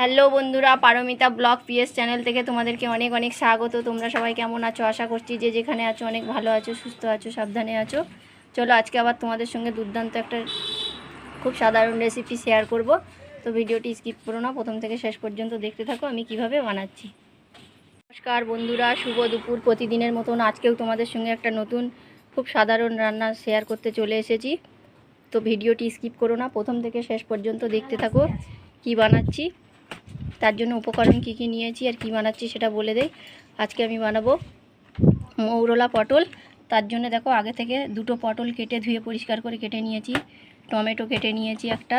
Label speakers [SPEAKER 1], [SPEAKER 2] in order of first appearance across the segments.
[SPEAKER 1] Hello বন্ধুরা, Paromita blog PS channel থেকে তোমাদেরকে অনেক অনেক স্বাগত। তোমরা সবাই কেমন আছো? আশা করছি যে যেখানে আছো অনেক ভালো আছো, সুস্থ আছো, সাবধানে আছো। চলো আজকে আবার তোমাদের সঙ্গে দুর্দান্ত একটা খুব সাধারণ রেসিপি শেয়ার করব। তো ভিডিওটি স্কিপ করো না, প্রথম থেকে শেষ পর্যন্ত দেখতে থাকো, আমি কীভাবে বানাচ্ছি। নমস্কার বন্ধুরা, শুভ দুপুর। প্রতিদিনের মতন আজকেও তোমাদের সঙ্গে একটা নতুন খুব সাধারণ রান্না শেয়ার করতে চলে এসেছি। তো ভিডিওটি স্কিপ করো না, প্রথম থেকে শেষ পর্যন্ত দেখতে থাকো কি বানাচ্ছি। তার জন্য উপকরণ কী কী নিয়েছি আর কি বানাচ্ছি সেটা বলে দেই। আজকে আমি বানাবো মৌরলা পটল। তার জন্য দেখো আগে থেকে দুটো পটল কেটে ধুয়ে পরিষ্কার করে কেটে নিয়েছি। টমেটো কেটে নিয়েছি একটা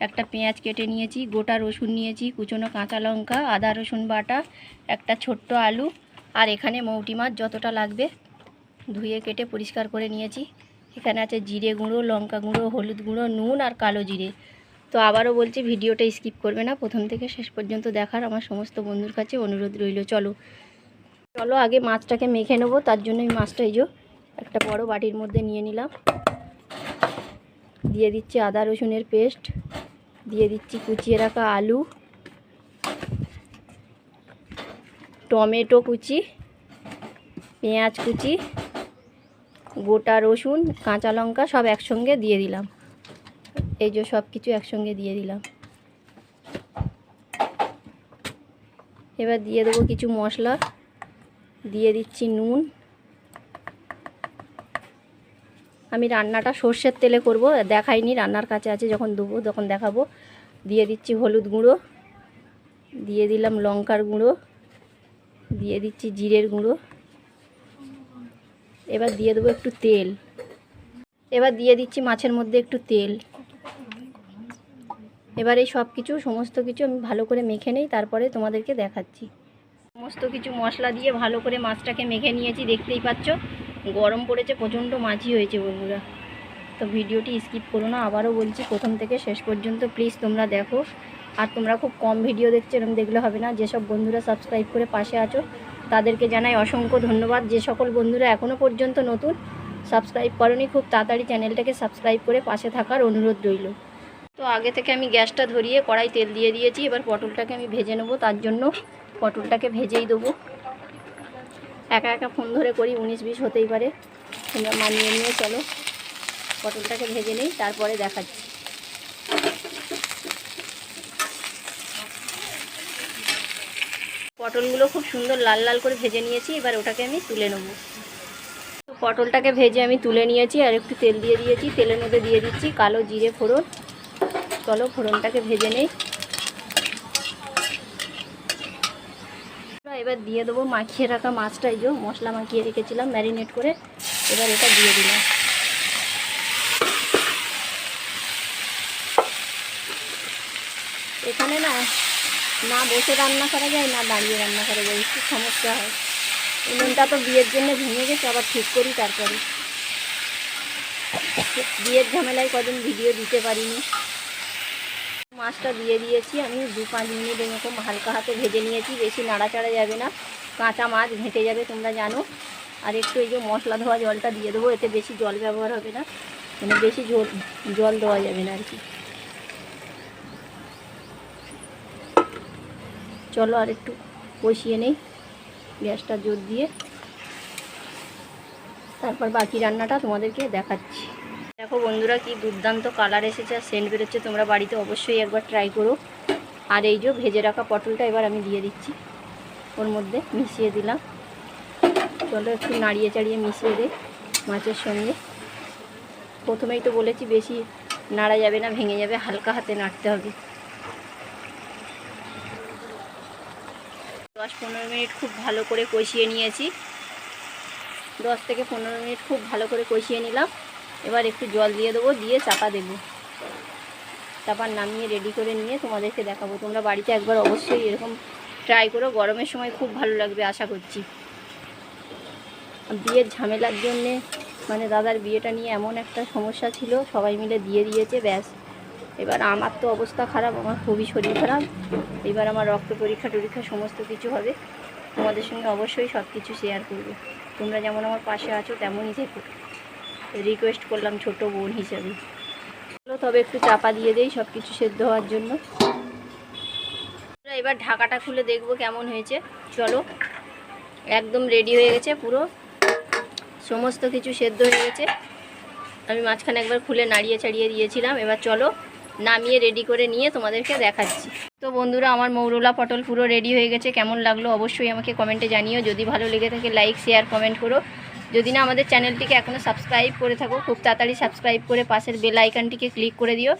[SPEAKER 1] একটা পেঁয়াজ কেটে নিয়েছি, গোটা রসুন নিয়েছি, কুচনো কাঁচা লঙ্কা, আদা রসুন বাটা, একটা ছোট্ট আলু আর এখানে মৌটি মাছ যতটা লাগবে ধুয়ে কেটে পরিষ্কার করে নিয়েছি। এখানে আছে জিরে গুঁড়ো, লঙ্কা গুঁড়ো, হলুদ গুঁড়ো, নুন আর কালো জিরে। তো আবারও বলছি, ভিডিওটা স্কিপ করবে না। প্রথম থেকে শেষ পর্যন্ত দেখার আমার সমস্ত বন্ধুর কাছে অনুরোধ রইল। চলো। চলো, আগে মাছটাকে মেখে নেব। তার জন্য এই মাছটা এই একটা বড় বাটির মধ্যে নিয়ে নিলাম। দিয়ে দিচ্ছি আদা রসুনের পেস্ট। দিয়ে দিচ্ছি কুচিয়ে রাখা আলু। টমেটো কুচি। পেঁয়াজ কুচি। গোটা রসুন, কাঁচা লঙ্কা সব একসঙ্গে দিয়ে দিলাম। এই যে সব কিছু একসঙ্গে দিয়ে দিলাম। এবার দিয়ে দেবো কিছু মশলা। দিয়ে দিচ্ছি নুন। আমি রান্নাটা সর্ষের তেলে করব। দেখাইনি, রান্নার কাছে আছে যখন দেবো তখন দেখাবো। দিয়ে দিচ্ছি হলুদ গুঁড়ো। দিয়ে দিলাম লঙ্কার গুঁড়ো। দিয়ে দিচ্ছি জিরের গুঁড়ো। এবার দিয়ে দেবো একটু তেল। এবার দিয়ে দিচ্ছি মাছের মধ্যে একটু তেল। এবার এই সব কিছু, সমস্ত কিছু আমি ভালো করে মেখে নেই, তারপরে তোমাদেরকে দেখাচ্ছি। সমস্ত কিছু মশলা দিয়ে ভালো করে মাছটাকে মেখে নিয়েছি, দেখতেই পাচ্ছ। গরম পড়েছে, প্রচণ্ড মাছি হয়েছে বন্ধুরা। তো ভিডিওটি স্কিপ করো না, আবারও বলছি প্রথম থেকে শেষ পর্যন্ত, প্লিজ তোমরা দেখো। আর তোমরা খুব কম ভিডিও দেখছ এরকম দেখলে হবে না। যেসব বন্ধুরা সাবস্ক্রাইব করে পাশে আছো, তাদেরকে জানাই অসংখ্য ধন্যবাদ। যে সকল বন্ধুরা এখনও পর্যন্ত নতুন, সাবস্ক্রাইব করনি, খুব তাড়াতাড়ি চ্যানেলটাকে সাবস্ক্রাইব করে পাশে থাকার অনুরোধ রইল। তো আগে থেকে আমি গ্যাসটা ধরিয়ে কড়াই তেল দিয়ে দিয়েছি, এবার পটলটাকে আমি ভেজে নেব, তার জন্য পটলটাকে ভেজেই দেবো। একা একা ফোন ধরে করি, উনিশ বিশ হতেই পারে। তোমরা মানিয়ে নিয়ে চলো। পটলটাকে ভেজে নিই, তারপরে দেখাচ্ছি। পটলগুলো খুব সুন্দর লাল লাল করে ভেজে নিয়েছি, এবার ওটাকে আমি তুলে নেব। পটলটাকে ভেজে আমি তুলে নিয়েছি, আর একটু তেল দিয়ে দিয়েছি, তেলের মধ্যে দিয়ে দিচ্ছি কালো জিরে ফোড়ন। চলো ফোড়নটাকে ভেজে নেই। এবার দিয়ে দেবো মাখিয়ে রাখা মাছটা, এই যে মশলা মাখিয়ে রেখেছিলাম ম্যারিনেট করে। এবার এটা দিয়ে দিলাম। এখানে না না বসে রান্না করা যায়, না দাঁড়িয়ে রান্না করা যায়, একটু সমস্যা হয়। উনুনটা তো বিয়ের জন্য ভেঙে গেছে, আবার ঠিক করি তারপরে। বিয়ের ঝামেলায় কদিন ভিডিও দিতে পারিনি। মাছটা দিয়ে দিয়েছি। আমি দু পাঁচ মিনিট এরকম হালকা হাতে ভেজে নিয়েছি, বেশি নাড়াচাড়া যাবে না। কাঁচা মাছ ঘেঁটে যাবে, তোমরা জানো। আর একটু এই যে মশলা ধোয়া জলটা দিয়ে দেবো, এতে বেশি জল ব্যবহার হবে না। মানে বেশি জল জল দেওয়া যাবে না আর কি। চলো আর একটু কষিয়ে নেই, গ্যাসটা জোর দিয়ে। তারপর বাকি রান্নাটা তোমাদেরকে দেখাচ্ছি। দেখো বন্ধুরা কি দুর্দান্ত কালার এসেছে আর সেন্ট বেরোচ্ছে, তোমরা বাড়িতে অবশ্যই একবার ট্রাই করো। আর এই যে ভেজে রাখা পটলটা এবার আমি দিয়ে দিচ্ছি, ওর মধ্যে মিশিয়ে দিলাম। চলো একটু নাড়িয়ে চাড়িয়ে মিশিয়ে দে মাছের সঙ্গে। প্রথমেই তো বলেছি বেশি নাড়া যাবে না, ভেঙে যাবে, হালকা হাতে নাড়তে হবে। দশ পনেরো মিনিট খুব ভালো করে কষিয়ে নিয়েছি। দশ থেকে পনেরো মিনিট খুব ভালো করে কষিয়ে নিলাম। এবার একটু জল দিয়ে দেবো, দিয়ে চাপা দেবো। চাপা নামিয়ে রেডি করে নিয়ে তোমাদেরকে দেখাবো। তোমরা বাড়িতে একবার অবশ্যই এরকম ট্রাই করো। গরমের সময় খুব ভালো লাগবে, আশা করছি। বিয়ের ঝামেলার জন্যে মানে দাদার বিয়েটা নিয়ে এমন একটা সমস্যা ছিল, সবাই মিলে দিয়ে দিয়েছে, ব্যাস। এবার আমার তো অবস্থা খারাপ, আমার খুবই শরীর খারাপ। এবার আমার রক্ত পরীক্ষা টরীক্ষা সমস্ত কিছু হবে। তোমাদের সঙ্গে অবশ্যই সব কিছু শেয়ার করবে। তোমরা যেমন আমার পাশে আছো, তেমনই থেকো। রিকোয়েস্ট করলাম ছোট বোন হিসাবে। চলো তবে একটু চাপা দিয়ে দেই সব কিছু সেদ্ধ হওয়ার জন্য। এবার ঢাকাটা খুলে দেখব কেমন হয়েছে। চলো, একদম রেডি হয়ে গেছে পুরো। সমস্ত কিছু সেদ্ধ হয়ে গেছে। আমি মাঝখানে একবার খুলে নাড়িয়ে ছাড়িয়ে দিয়েছিলাম। এবার চলো নামিয়ে রেডি করে নিয়ে তোমাদেরকে দেখাচ্ছি। তো বন্ধুরা, আমার মৌরলা পটল পুরো রেডি হয়ে গেছে। কেমন লাগল অবশ্যই আমাকে কমেন্টে জানিও। যদি ভালো লেগে থাকে লাইক শেয়ার কমেন্ট করো। যদি না আমাদের চ্যানেলটিকে এখনও সাবস্ক্রাইব করে থাকো, খুব তাড়াতাড়ি সাবস্ক্রাইব করে পাশের বেল আইকনটিকে ক্লিক করে দিও।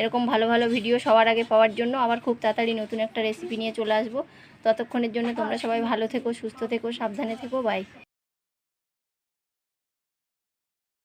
[SPEAKER 1] এরকম ভালো ভালো ভিডিও সবার আগে পাওয়ার জন্য আবার খুব তাড়াতাড়ি নতুন একটা রেসিপি নিয়ে চলে আসব। ততক্ষণের জন্য তোমরা সবাই ভালো থেকো, সুস্থ থেকো, সাবধানে থেকো বাই